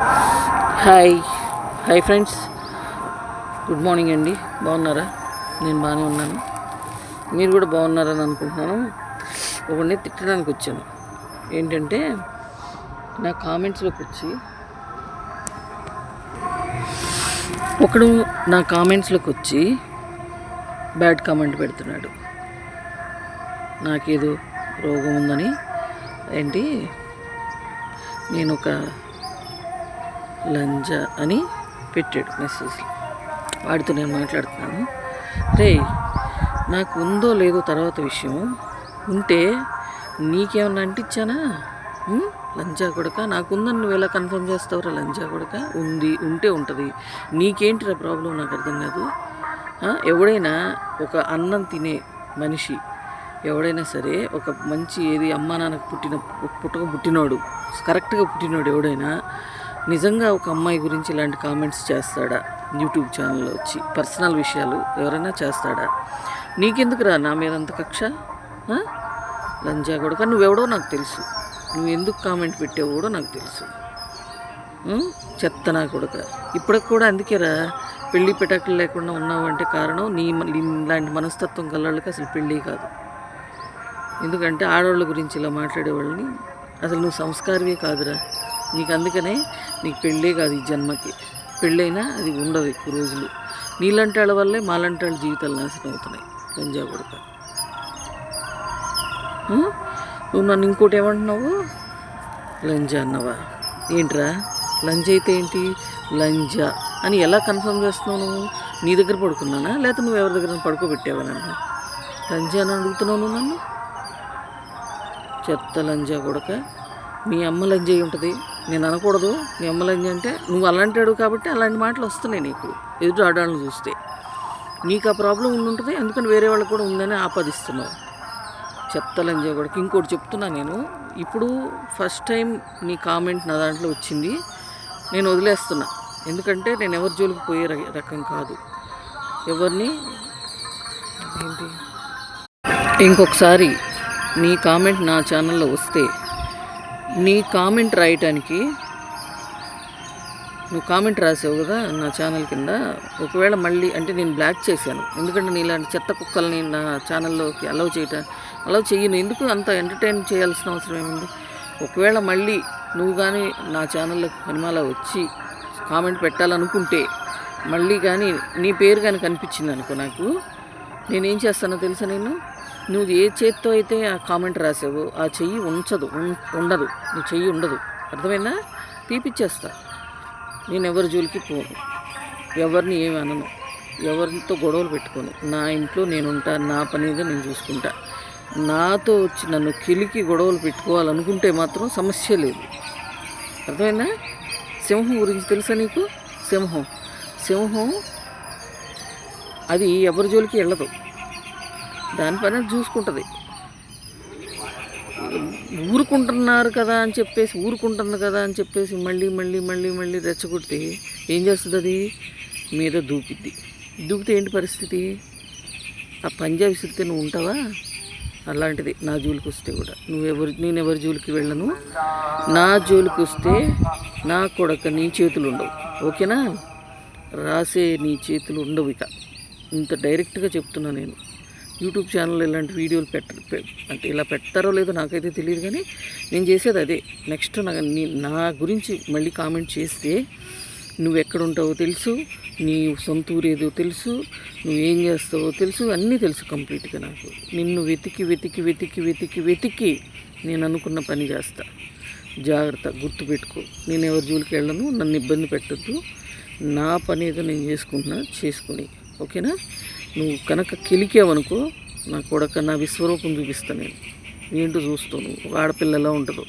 Hi. Hi friends. Good morning అండి. బాగున్నారా? నేను బాగానే ఉన్నాను. మీరు కూడా బాగున్నారని అనుకుంటున్నాను. ఒకడిని తిట్టడానికి వచ్చాను. ఏంటంటే నా కామెంట్స్లోకి వచ్చి ఒకడు నా కామెంట్స్లోకి వచ్చి బ్యాడ్ కామెంట్ పెడుతున్నాడు. నాకేదో రోగం ఉందని ఏంటి? నేను ఒక లంజా అని పెట్టాడు మెసేజ్ వాడితో నేను మాట్లాడుతున్నాను. రే నాకు ఉందో లేదో తర్వాత విషయం. ఉంటే నీకేమన్నా అంటించానా? లంజా కొడక నాకు ఉందని నువ్వు ఎలా కన్ఫర్మ్ చేస్తావురా లంజా కొడక? ఉంది ఉంటే ఉంటుంది. నీకేంటిరా ప్రాబ్లం? నాకు అర్థం కాదు. ఎవడైనా ఒక అన్నం తినే మనిషి ఎవడైనా సరే ఒక మంచి ఏది అమ్మా నాన్నకు పుట్టిన పుట్టక పుట్టినోడు కరెక్ట్గా పుట్టినోడు ఎవడైనా నిజంగా ఒక అమ్మాయి గురించి ఇలాంటి కామెంట్స్ చేస్తాడా యూట్యూబ్ ఛానల్లో వచ్చి? పర్సనల్ విషయాలు ఎవరైనా చేస్తాడా? నీకెందుకురా నా మీద అంత కక్ష? లంజా కూడా నువ్వెవడో నాకు తెలుసు. నువ్వు ఎందుకు కామెంట్ పెట్టావు కూడా నాకు తెలుసు. ఉం? చెత్త నా కొడుక. ఇప్పటికి కూడా అందుకేరా పెళ్ళి పిటాకులు లేకుండా ఉన్నావు అంటే కారణం నీ నీ లాంటి మనస్తత్వం కలవాళ్ళకి అసలు పెళ్ళి కాదు. ఎందుకంటే ఆడవాళ్ళ గురించి ఇలా మాట్లాడేవాళ్ళని అసలు నువ్వు సంస్కారమే కాదురా. నీకు అందుకనే నీకు పెళ్ళే కాదు ఈ జన్మకి. పెళ్ళైనా అది ఉండదు ఎక్కువ రోజులు. నీలాంటి వాళ్ళ వల్లే మాలాంటి వాళ్ళ జీవితాలు నాశనం అవుతున్నాయి. గంజా కొడుక. నువ్వు నన్ను ఇంకోటి ఏమంటున్నావు? లంజా అన్నవా? ఏంట్రా? లంజ్ అయితే ఏంటి? లంజా. అని ఎలా కన్ఫర్మ్ చేస్తున్నావు నువ్వు? నీ దగ్గర పడుకున్నానా? లేకపోతే నువ్వు ఎవరి దగ్గర పడుకోబెట్టావా నన్ను? లంజా అని అడుగుతున్నావు నువ్వు నన్ను? చెత్త లంజా కొడక. మీ అమ్మ లంజ అయి ఉంటుంది. నేను అనకూడదు. మిమ్మల్ని అంటే నువ్వు అలాంటాడు కాబట్టి అలాంటి మాటలు వస్తున్నాయి నీకు. ఎదుటి ఆడాలను చూస్తే. నీకు ఆ ప్రాబ్లం ఉండి ఉంటుంది అందుకని వేరే వాళ్ళకి కూడా ఉందని ఆపాదిస్తున్నావు. చెప్తలని లంజా ఇంకోటి చెప్తున్నా నేను. ఇప్పుడు ఫస్ట్ టైం నీ కామెంట్ నా దాంట్లో వచ్చింది. నేను వదిలేస్తున్నా. ఎందుకంటే నేను ఎవరి జోలికి పోయే రకం కాదు. ఎవరిని? ఏంటి? ఇంకొకసారి నీ కామెంట్ నా ఛానల్లో వస్తే నీ కామెంట్ రాయటానికి నువ్వు కామెంట్ రాసావు కదా నా ఛానల్ కింద ఒకవేళ మళ్ళీ అంటే నేను బ్లాక్ చేశాను. ఎందుకంటే నీ ఇలాంటి చెత్త కుక్కల్ని నా ఛానల్లోకి అలౌ చేయటం అలౌ చెయ్యను. ఎందుకు అంత ఎంటర్టైన్ చేయాల్సిన అవసరం ఏముంది? ఒకవేళ మళ్ళీ నువ్వు కానీ నా ఛానల్లోకి సినిమాలో వచ్చి కామెంట్ పెట్టాలనుకుంటే మళ్ళీ కానీ నీ పేరు కానీ కనిపించింది అనుకో నాకు నేనేం చేస్తానో తెలుసా నేను నువ్వు ఏ చేత్తో అయితే ఆ కామెంట్ రాసావో ఆ చెయ్యి ఉంచదు ఉం- ఉండదు. నీ చెయ్యి ఉండదు. అర్థమైందా? పీపిచ్చేస్తా. నేను ఎవరి జోలికి పోను. ఎవరిని ఏమి అనను. ఎవరితో గొడవలు పెట్టుకోను. నా ఇంట్లో నేను ఉంటా నా పనిగా నేను చూసుకుంటా. నాతో వచ్చి నన్ను కిలికి గొడవలు పెట్టుకోవాలనుకుంటే మాత్రం సమస్య లేదు. అర్థమైందా? సింహం గురించి తెలుసా నీకు? సింహం. సింహం అది ఎవరి జోలికి వెళ్ళదు. దానిపైన చూసుకుంటుంది. ఊరుకుంటున్నారు కదా అని చెప్పేసి ఊరుకుంటుంది కదా అని చెప్పేసి మళ్ళీ మళ్ళీ మళ్ళీ మళ్ళీ రెచ్చగొడితే ఏం చేస్తుంది అది మీద దూకిద్ది. దూకితే ఏంటి పరిస్థితి? ఆ పంజా విసిరితే నువ్వు ఉంటావా? అలాంటిది నా జోలికి వస్తే కూడా. నువ్వెవరు నేను ఎవరి జోలికి వెళ్ళను. నా జోలికి వస్తే నా కొడక నీ చేతులు ఉండవు. ఓకేనా? రాసే నీ చేతులు ఉండవు ఇక. ఇంత డైరెక్ట్గా చెప్తున్నా నేను. యూట్యూబ్ ఛానల్ ఇలాంటి వీడియోలు పెట్ట పె- అంటే ఇలా పెట్టారో లేదో నాకైతే తెలియదు కానీ నేను చేసేది అదే. నెక్స్ట్ నా నా గురించి మళ్ళీ కామెంట్ చేస్తే నువ్వు ఎక్కడుంటావో తెలుసు నీ సొంత ఊరేదో తెలుసు నువ్వు ఏం చేస్తావో తెలుసు అన్నీ తెలుసు కంప్లీట్గా నాకు. నిన్ను వెతికి వెతికి వెతికి వెతికి వెతికి నేను అనుకున్న పని చేస్తా. జాగ్రత్త గుర్తుపెట్టుకో. నేను ఎవరి జోలికి వెళ్ళను నన్ను ఇబ్బంది పెట్టద్దు. నా పని ఏదో నేను చేసుకుంటున్నా చేసుకొని. ఓకేనా? నువ్వు కనుక కిలికావనుకో నా కొడక నా విశ్వరూపం చూపిస్తాను నేను. ఏంటో చూస్తావు నువ్వు. ఒక ఆడపిల్ల ఎలా ఉంటుందో.